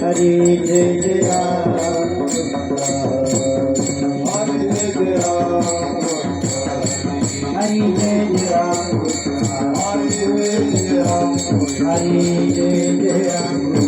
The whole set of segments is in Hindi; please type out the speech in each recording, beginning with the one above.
Hare Jai Jai Ram Hare Jai Jai Ram Hare Jai Jai Ram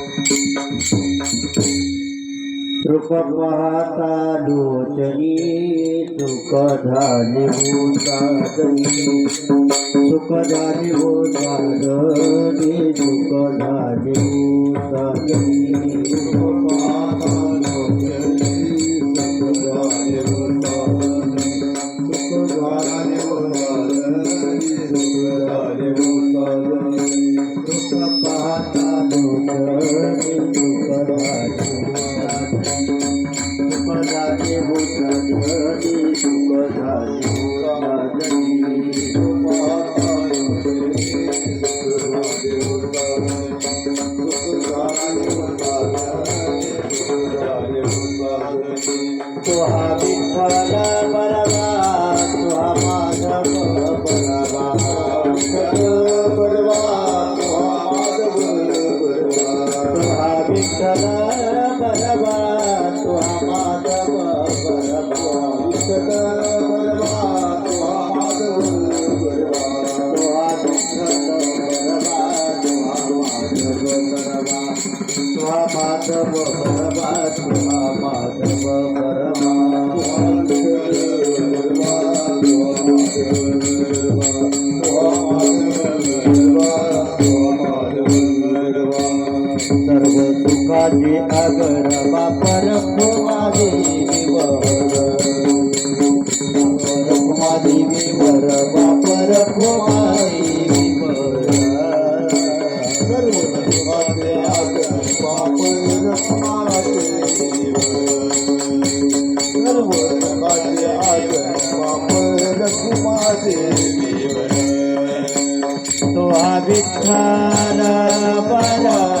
जय जय राम हरे जय जय राम सुख पाहता लोचनी सुख झाले हो साधनी सुख झाले हो साधनी सुख झाले हो साधनी सुख पाहता लोचनी सुख झाले हो साधनी सुख हो साधनी सुख झाले हो साधनी सुख पाहता लोचनी सुख तुहा विठ्ठल बरवा तुहा माधव विठ्ठल बरवा तुहा माधव बरवा तुहा विठ्ठल बरवा तुहा माधव बरवा तुहा माधव बरवा तुहा माधव माझी विवर बापर माझी विवर सर्व सुखाचे आगर बापर सर्व सुखाचे आगर बापर तो हा विठ्ठल बरवा तो